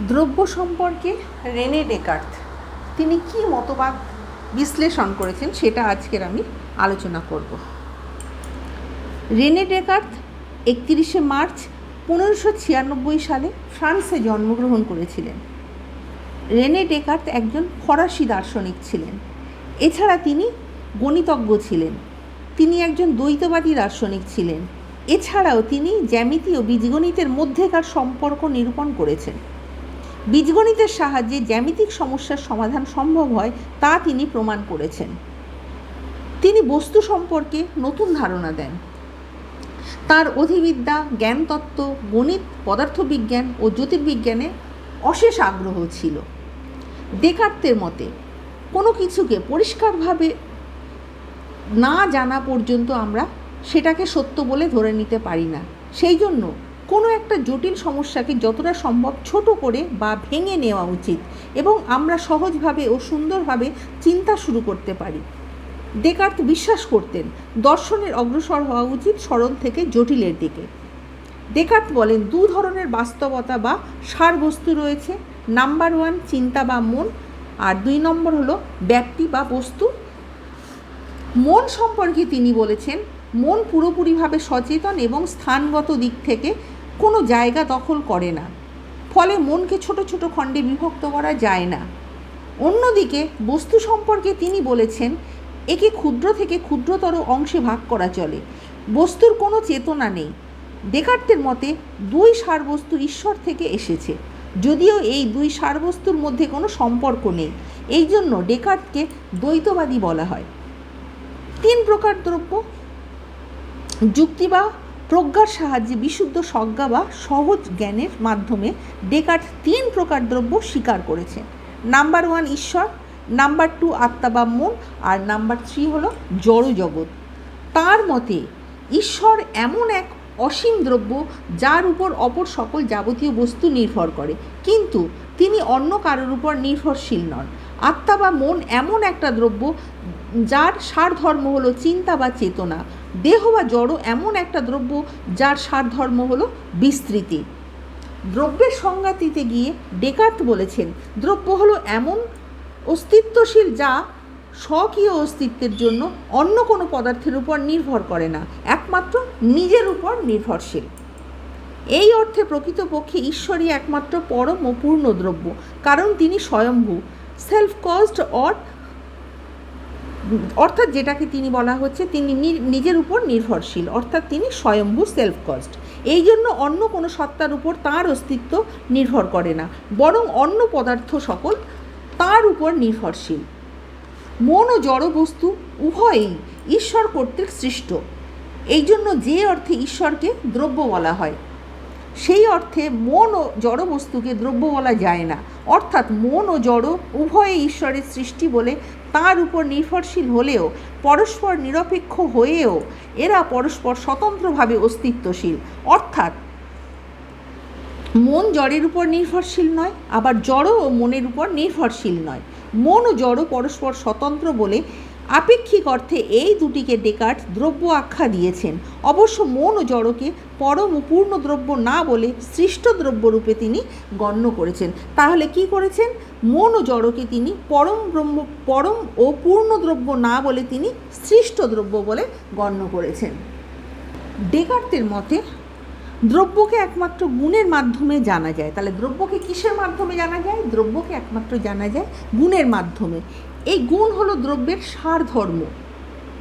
দ্রব্য সম্পর্কে রেনে ডেকার্থ তিনি কি মতবাদ বিশ্লেষণ করেছেন সেটা আজকের আমি আলোচনা করব। রেনে ডেকার্থ একত্রিশে মার্চ পনেরোশো ছিয়ানব্বই সালে ফ্রান্সে জন্মগ্রহণ করেছিলেন। রেনে ডেকার্থ একজন ফরাসি দার্শনিক ছিলেন। এছাড়া তিনি গণিতজ্ঞ ছিলেন। তিনি একজন দ্বৈতবাদী দার্শনিক ছিলেন। এছাড়াও তিনি জ্যামিতি ও বীজগণিতের মধ্যেকার সম্পর্ক নিরূপণ করেছেন। বীজগণিতের সাহায্যে জ্যামিতিক সমস্যার সমাধান সম্ভব হয় তা তিনি প্রমাণ করেছেন। তিনি বস্তু সম্পর্কে নতুন ধারণা দেন। তার অধিবিদ্যা, জ্ঞানতত্ত্ব, গণিত, পদার্থবিজ্ঞান ও জ্যোতির্বিজ্ঞানে অশেষ আগ্রহ ছিল। ডেকার্তের মতে, কোনো কিছুকে পরিষ্কারভাবে না জানা পর্যন্ত আমরা সেটাকে সত্য বলে ধরে নিতে পারি না। সেই জন্য কোনো একটা জটিল সমস্যাকে যতটা সম্ভব ছোট করে বা ভেঙে নেওয়া উচিত এবং আমরা সহজভাবে ও সুন্দরভাবে চিন্তা শুরু করতে পারি। ডেকার্ত বিশ্বাস করতেন, দর্শনের অগ্রসর হওয়া উচিত সরল থেকে জটিলের দিকে। ডেকার্ত বলেন, দু ধরনের বাস্তবতা বা সারবস্তু রয়েছে। নাম্বার ওয়ান, চিন্তা বা মন। আর দুই নম্বর হলো ব্যক্তি বা বস্তু। মন সম্পর্কে তিনি বলেছেন, মন পুরোপুরিভাবে সচেতন এবং স্থানগত দিক থেকে কোনো জায়গা দখল করে না। ফলে মনকে ছোট ছোট খণ্ডে বিভক্ত করা যায় না। অন্যদিকে বস্তু সম্পর্কে তিনি বলেছেন, একে ক্ষুদ্র থেকে ক্ষুদ্রতর অংশে ভাগ করা চলে। বস্তুর কোনো চেতনা নেই। ডেকার্তের মতে, দুই সারবস্তু ঈশ্বর থেকে এসেছে। যদিও এই দুই সারবস্তুর মধ্যে কোনো সম্পর্ক নেই। এই জন্য ডেকার্তকে দ্বৈতবাদী বলা হয়। তিন প্রকার দ্রব্য, যুক্তি বা প্রজ্ঞার সাহায্যে বিশুদ্ধ সজ্ঞা বা সহজ জ্ঞানের মাধ্যমে ডেকার্ট তিন প্রকার দ্রব্য স্বীকার করেছেন নাম্বার ওয়ান ঈশ্বর, নাম্বার টু আত্মা বা মন, আর নাম্বার থ্রি হলো জড় জগৎ। তার মতে, ঈশ্বর এমন এক অসীম দ্রব্য যার উপর অপর সকল যাবতীয় বস্তু নির্ভর করে। কিন্তু তিনি অন্য কারোর উপর নির্ভরশীল নন। আত্মা বা মন এমন একটা দ্রব্য যার সারধর্ম হলো চিন্তা বা চেতনা। দেহ বা জড় এমন একটা দ্রব্য যার সারধর্ম হলো বিস্তৃতি। দ্রব্যের সংজ্ঞা দিতে গিয়ে ডেকার্ত বলেছেন, দ্রব্য হলো এমন অস্তিত্বশীল যা স্বকীয় অস্তিত্বের জন্য অন্য কোনো পদার্থের উপর নির্ভর করে না, একমাত্র নিজের উপর নির্ভরশীল। এই অর্থে প্রকৃতপক্ষে ঈশ্বরই একমাত্র পরম ও পূর্ণ দ্রব্য, কারণ তিনি স্বয়ম্ভূ সেলফ কজড অর অর্থাৎ যেটাকে তিনি বলা হচ্ছে তিনি নিজের উপর নির্ভরশীল, অর্থাৎ তিনি স্বয়ম্ভূ সেলফ কস্ট এই জন্য অন্য কোনো সত্তার উপর তার অস্তিত্ব নির্ভর করে না, বরং অন্য পদার্থ সকল তার উপর নির্ভরশীল। মন ও জড় বস্তু উভয়ই ঈশ্বর কর্তৃক সৃষ্ট। এই জন্য যে অর্থে ঈশ্বরকে দ্রব্য বলা হয় সেই অর্থে মন ও জড় বস্তুকে দ্রব্য বলা যায় না। অর্থাৎ মন ও জড় উভয়ে ঈশ্বরের সৃষ্টি বলে তার উপর নির্ভরশীল হলেও পরস্পর নিরপেক্ষ হয়েও এরা পরস্পর স্বতন্ত্রভাবে অস্তিত্বশীল। অর্থাৎ মন জড়ের উপর নির্ভরশীল নয়, আবার জড় ও মনের উপর নির্ভরশীল নয়। মন ও জড় পরস্পর স্বতন্ত্র বলে আপেক্ষিক অর্থে এই দুটিকে ডেকার্ট দ্রব্য আখ্যা দিয়েছেন। অবশ্য মন ও জড়কে পরম পূর্ণ দ্রব্য না বলে সৃষ্ট দ্রব্যরূপে তিনি গণ্য করেছেন। তাহলে কি করেছেন? মন ও জড়কে তিনি পরম ব্রহ্ম, পরম ও পূর্ণ দ্রব্য না বলে তিনি সৃষ্ট দ্রব্য বলে গণ্য করেছেন। ডেকার্টের মতে দ্রব্যকে একমাত্র গুণের মাধ্যমে জানা যায়। তাহলে দ্রব্যকে কিসের মাধ্যমে জানা যায়? দ্রব্যকে একমাত্র জানা যায় গুণের মাধ্যমে। এই গুণ হলো দ্রব্যের সার ধর্ম।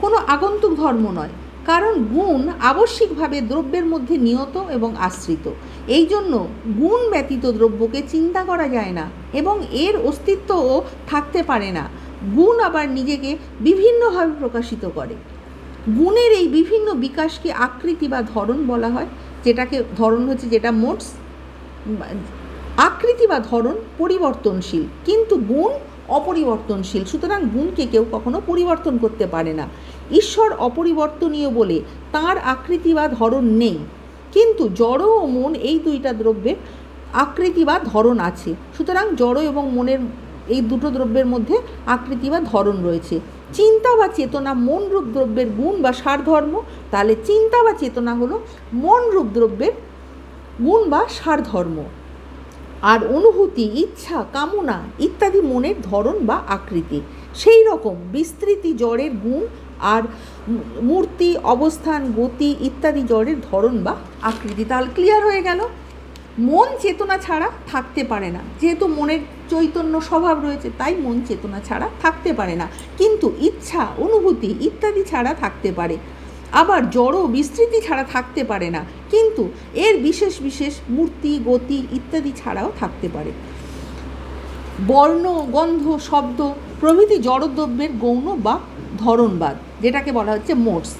কোনো আগন্তুক ধর্ম নয়। কারণ গুণ আবশ্যিকভাবে দ্রব্যের মধ্যে নিয়ত এবং আশ্রিত। এই জন্য গুণ ব্যতীত দ্রব্যকে চিন্তা করা যায় না এবং এর অস্তিত্বও থাকতে পারে না। গুণ আবার নিজেকে বিভিন্নভাবে প্রকাশিত করে। গুণের এই বিভিন্ন বিকাশকে আকৃতি বা ধরন বলা হয়। যেটাকে ধরন হচ্ছে যেটা মোটস, আকৃতি বা ধরন পরিবর্তনশীল, কিন্তু গুণ অপরিবর্তনশীল। সুতরাং গুণকে কেউ কখনো পরিবর্তন করতে পারে না। ঈশ্বর অপরিবর্তনীয় বলে তার আকৃতি বা ধরন নেই, কিন্তু জড় ও মন এই দুইটা দ্রব্যের আকৃতি বা ধরন আছে। সুতরাং জড় এবং মনের এই দুটো দ্রব্যের মধ্যে আকৃতি বা ধরন রয়েছে। চিন্তা বা চেতনা মন রূপ দ্রব্যের গুণ বা সারধর্ম, তাহলে চিন্তা বা চেতনা হলো মন রূপ দ্রব্যের গুণ বা সারধর্ম। আর অনুভূতি, ইচ্ছা, কামনা ইত্যাদি মনের ধরন বা আকৃতি। সেই রকম বিস্তৃতি জড়ের গুণ আর মূর্তি, অবস্থান, গতি ইত্যাদি জড়ের ধরন বা আকৃতি। তাহলে ক্লিয়ার হয়ে গেল? মন চেতনা ছাড়া থাকতে পারে না। যেহেতু মনের চৈতন্য স্বভাব রয়েছে, তাই মন চেতনা ছাড়া থাকতে পারে না। কিন্তু ইচ্ছা, অনুভূতি ইত্যাদি ছাড়া থাকতে পারে। আবার জড় বিস্তৃতি ছাড়া থাকতে পারে না। কিন্তু এর বিশেষ বিশেষ মূর্তি, গতি ইত্যাদি ছাড়াও থাকতে পারে। বর্ণ, গন্ধ, শব্দ প্রভৃতি জড়দ্রব্যের গৌণ বা ধরনবাদ যেটাকে বলা হচ্ছে মোটস।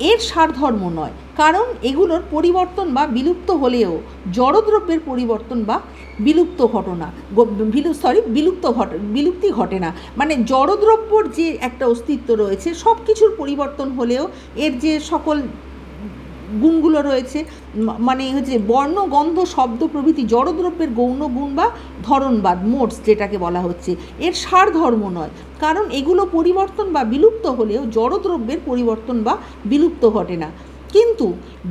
এর সারধর্ম নয়। কারণ এগুলোর পরিবর্তন বা বিলুপ্ত হলেও জড়দ্রব্যের পরিবর্তন বা বিলুপ্ত ঘটনা সরি বিলুপ্ত ঘট, বিলুপ্তি ঘটে না। মানে জড়দ্রব্যর যে একটা অস্তিত্ব রয়েছে সব কিছুর পরিবর্তন হলেও এর যে সকল গুণগুলো রয়েছে মানে হচ্ছে বর্ণ, গন্ধ, শব্দ প্রভৃতি জড়দ্রব্যের গৌণ গুণ বা ধরনবাদ, মোটস যেটাকে বলা হচ্ছে, এর সার ধর্ম নয়। কারণ এগুলো পরিবর্তন বা বিলুপ্ত হলেও জড়দ্রব্যের পরিবর্তন বা বিলুপ্ত ঘটে না। কিন্তু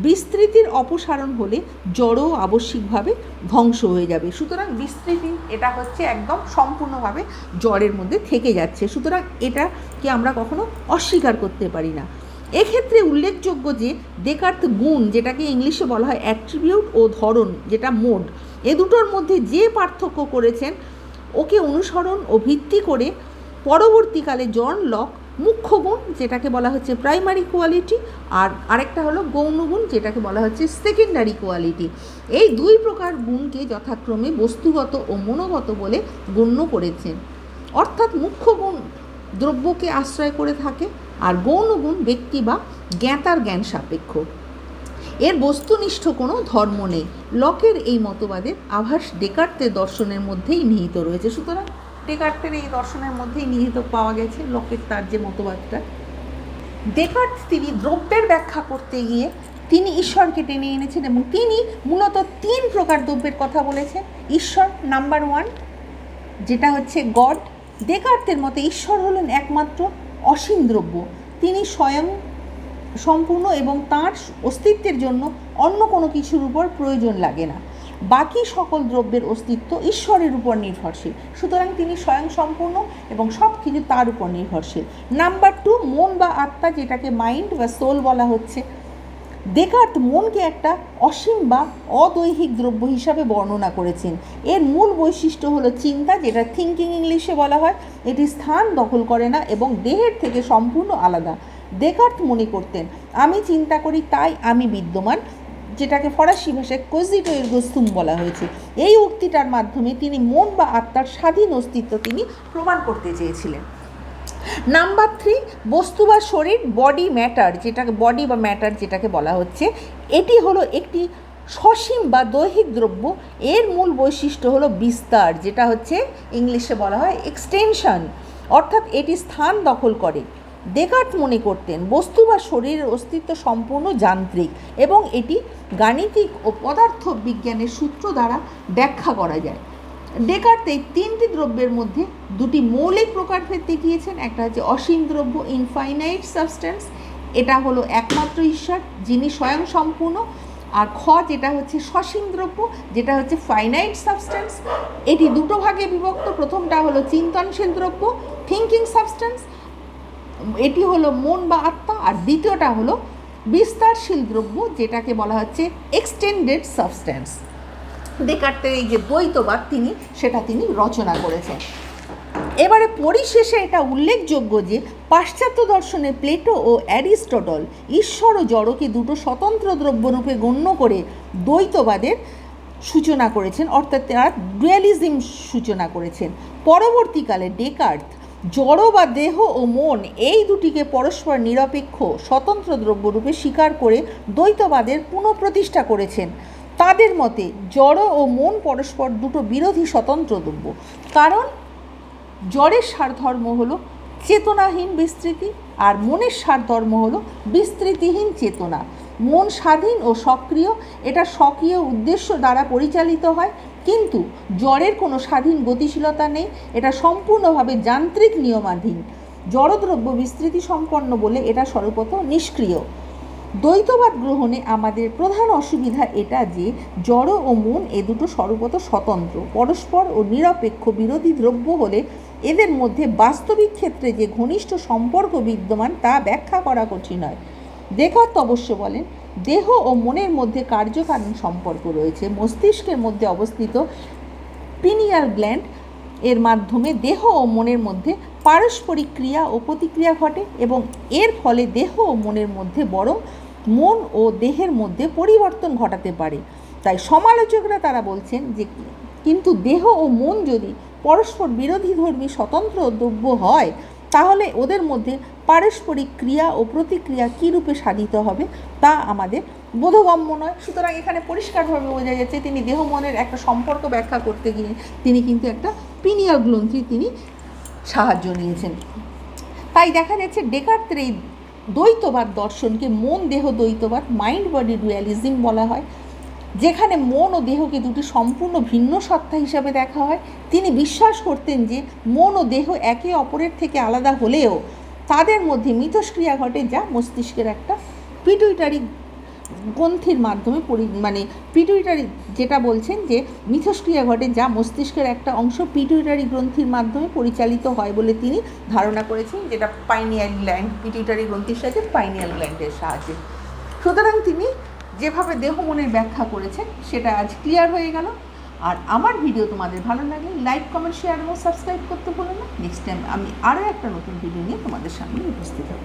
বিস্তৃতির অপসারণ হলে জড়ও আবশ্যিকভাবে ধ্বংস হয়ে যাবে। সুতরাং বিস্তৃতি এটা হচ্ছে একদম সম্পূর্ণভাবে জড়ের মধ্যে থেকে যাচ্ছে। সুতরাং এটাকে আমরা কখনো অস্বীকার করতে পারি না। এক্ষেত্রে উল্লেখযোগ্য যে দেকার্ত গুণ, যেটাকে ইংলিশে বলা হয় অ্যাট্রিবিউট ও ধরন, যেটা মোড, এ দুটোর মধ্যে যে পার্থক্য করেছেন, ওকে অনুসরণ ও ভিত্তি করে পরবর্তীকালে জন লক মুখ্য গুণ যেটাকে বলা হচ্ছে প্রাইমারি কোয়ালিটি আর আরেকটা হলো গৌণ গুণ যেটাকে বলা হচ্ছে সেকেন্ডারি কোয়ালিটি এই দুই প্রকার গুণকে যথাক্রমে বস্তুগত ও মনোগত বলে গণ্য করেছেন। অর্থাৎ মুখ্য গুণ দ্রব্যকে আশ্রয় করে থাকে, আর গৌণ গুণ ব্যক্তি বা জ্ঞাতার জ্ঞান সাপেক্ষ। এর বস্তুনিষ্ঠ কোনো ধর্ম নেই। লকের এই মতবাদের আভাস ডেকার্তের দর্শনের মধ্যেই নিহিত রয়েছে। সুতরাং ডেকার্তের এই দর্শনের মধ্যেই নিহিত পাওয়া গেছে লকের তার যে মতবাদটা। ডেকার্ট তিনি দ্রব্যের ব্যাখ্যা করতে গিয়ে তিনি ঈশ্বরকে টেনে এনেছেন এবং তিনি মূলত তিন প্রকার দ্রব্যের কথা বলেছেন। ঈশ্বর নাম্বার ওয়ান, যেটা হচ্ছে গড। ডেকার্তের মতে ঈশ্বর হলেন একমাত্র অসীম দ্রব্য। তিনি স্বয়ং সম্পূর্ণ এবং তাঁর অস্তিত্বের জন্য অন্য কোনো কিছুর উপর প্রয়োজন লাগে না। বাকি সকল দ্রব্যের অস্তিত্ব ঈশ্বরের উপর নির্ভরশীল। সুতরাং তিনি স্বয়ং সম্পূর্ণ এবং সব কিছু তার উপর নির্ভরশীল। নাম্বার টু মন বা আত্মা যেটাকে মাইন্ড বা সোল বলা হচ্ছে দেকার্ত মনকে একটা অসীম বা অদৈহিক দ্রব্য হিসাবে বর্ণনা করেছেন। এর মূল বৈশিষ্ট্য হলো চিন্তা, যেটা থিঙ্কিং ইংলিশে বলা হয়। এটি স্থান দখল করে না এবং দেহের থেকে সম্পূর্ণ আলাদা। দেকার্ত মনে করতেন, আমি চিন্তা করি তাই আমি বিদ্যমান। যেটাকে ফরাসি ভাষায় কোজিটো গোস্তুম বলা হয়েছে। এই উক্তিটার মাধ্যমে তিনি মন বা আত্মার স্বাধীন অস্তিত্ব তিনি প্রমাণ করতে চেয়েছিলেন। নাম্বার থ্রি বস্তু বা শরীর বডি ম্যাটার যেটাকে বডি বা ম্যাটার যেটাকে বলা হচ্ছে, এটি হলো একটি সসীম বা দৈহিক দ্রব্য। এর মূল বৈশিষ্ট্য হলো বিস্তার, যেটা হচ্ছে ইংলিশে বলা হয় এক্সটেনশন অর্থাৎ এটি স্থান দখল করে। ডেকার্ট মনে করতেন, বস্তু বা শরীরের অস্তিত্ব সম্পূর্ণ যান্ত্রিক এবং এটি গাণিতিক ও পদার্থ বিজ্ঞানের সূত্র দ্বারা ব্যাখ্যা করা যায়। ডেকার্ট এই তিনটি দ্রব্যের মধ্যে দুটি মৌলিক প্রকারভেদ দেখিয়েছেন, একটা হচ্ছে অসীম দ্রব্য ইনফাইনাইট সাবস্টেন্স এটা হলো একমাত্র ঈশ্বর, যিনি স্বয়ং সম্পূর্ণ আর খ, যেটা হচ্ছে সসীম দ্রব্য, যেটা হচ্ছে ফাইনাইট সাবস্টেন্স এটি দুটো ভাগে বিভক্ত, প্রথমটা হলো চিন্তনশীল দ্রব্য থিঙ্কিং সাবস্টেন্স এটি হলো মন বা আত্মা, আর দ্বিতীয়টা হলো বিস্তারশীল দ্রব্য, যেটাকে বলা হচ্ছে এক্সটেন্ডেড সাবস্ট্যান্স দেকার্তের এই যে দ্বৈতবাদ তিনি, সেটা তিনি রচনা করেছেন। এবারে পরিশেষে এটা উল্লেখযোগ্য যে পাশ্চাত্য দর্শনে প্লেটো ও অ্যারিস্টটল ঈশ্বর ও জড়কে দুটো স্বতন্ত্র দ্রব্যরূপে গণ্য করে দ্বৈতবাদের সূচনা করেছেন, অর্থাৎ তারা ডুয়ালিজম সূচনা করেছেন। পরবর্তীকালে ডেকার্থ জড় বা দেহ ও মন এই দুটিকে পরস্পর নিরপেক্ষ, স্বতন্ত্র দ্রব্যরূপে স্বীকার করে দ্বৈতবাদের পুনঃপ্রতিষ্ঠা করেছেন। তাদের মতে, জড় ও মন পরস্পর দুটো বিরোধী স্বতন্ত্র দ্রব্য। কারণ, জড়ের সারধর্ম হলো চেতনাহীন বিস্তৃতি আর মনের সারধর্ম হলো বিস্তৃতিহীন চেতনা। মন স্বাধীন ও সক্রিয়, এটা স্বকীয় উদ্দেশ্য দ্বারা পরিচালিত হয় কিন্তু জ্বরের কোনো স্বাধীন গতিশীলতা নেই, এটা সম্পূর্ণভাবে যান্ত্রিক নিয়মাধীন। জড়দ্রব্য বিস্তৃতি সম্পন্ন বলে এটা স্বরূপত নিষ্ক্রিয়। দ্বৈতবাদ গ্রহণে আমাদের প্রধান অসুবিধা এটা যে, জড় ও মন এ দুটো সর্বত স্বতন্ত্র। পরস্পর ও নিরপেক্ষ বিরোধী দ্রব্য হলে এদের মধ্যে বাস্তবিক ক্ষেত্রে যে ঘনিষ্ঠ সম্পর্ক বিদ্যমান তা ব্যাখ্যা করা কঠিন হয়। দেখার্ত অবশ্য বলেন দেহ ও মনের মধ্যে কার্যকারণ সম্পর্ক রয়েছে। মস্তিষ্কের মধ্যে অবস্থিত পিনিয়াল গ্ল্যান্ড এর মাধ্যমে দেহ ও মনের মধ্যে পারস্পরিক ক্রিয়া ও প্রতিক্রিয়া ঘটে এবং এর ফলে দেহ ও মনের মধ্যে বরং মন ও দেহের মধ্যে পরিবর্তন ঘটাতে পারে। তাই সমালোচকরা তারা বলছেন যে কিন্তু দেহ ও মন যদি পরস্পর বিরোধী ধর্মী স্বতন্ত্র দ্রব্য হয় তাহলে ওদের মধ্যে পারস্পরিক ক্রিয়া ও প্রতিক্রিয়া কী রূপে সাধিত হবে তা আমাদের বোধগম্য নয়। সুতরাং এখানে পরিষ্কারভাবে বোঝা যাচ্ছে তিনি দেহ মনের একটা সম্পর্ক ব্যাখ্যা করতে গিয়ে তিনি কিন্তু একটা পিনিয়াল গ্রন্থি তিনি সাহায্য নিয়েছেন। তাই দেখা যাচ্ছে ডেকার্তের এই দ্বৈতবাদ দর্শনকে মন দেহ দ্বৈতবাদ, মাইন্ড বডি ডুয়ালিজম বলা হয়। যেখানে মন ও দেহকে দুটি সম্পূর্ণ ভিন্ন সত্তা হিসাবে দেখা হয়, তিনি বিশ্বাস করতেন যে মন ও দেহ একে অপরের থেকে আলাদা হলেও তাদের মধ্যে মিথস্ক্রিয়া ঘটে যা মস্তিষ্কের একটা পিটুইটারি গ্রন্থির মাধ্যমে পরি মানে পিটুইটারি যেটা বলছেন যে মিথস্ক্রিয়া ঘটে যা মস্তিষ্কের একটা অংশ পিটুইটারি গ্রন্থির মাধ্যমে পরিচালিত হয় বলে তিনি ধারণা করেছেন, যেটা পাইনিয়াল গ্ল্যান্ড পিটুইটারি গ্রন্থির সাথে পাইনিয়াল গ্ল্যান্ডের সাহায্যে। সুতরাং তিনি যেভাবে দেহ মনের ব্যাখ্যা করেছেন সেটা আজ ক্লিয়ার হয়ে গেল। আর আমার ভিডিও তোমাদের ভালো লাগলে লাইক কমেন্ট শেয়ার এবং সাবস্ক্রাইব করতে ভুলো না। নেক্সট টাইম আমি আরও একটা নতুন ভিডিও নিয়ে তোমাদের সামনে উপস্থিত হব।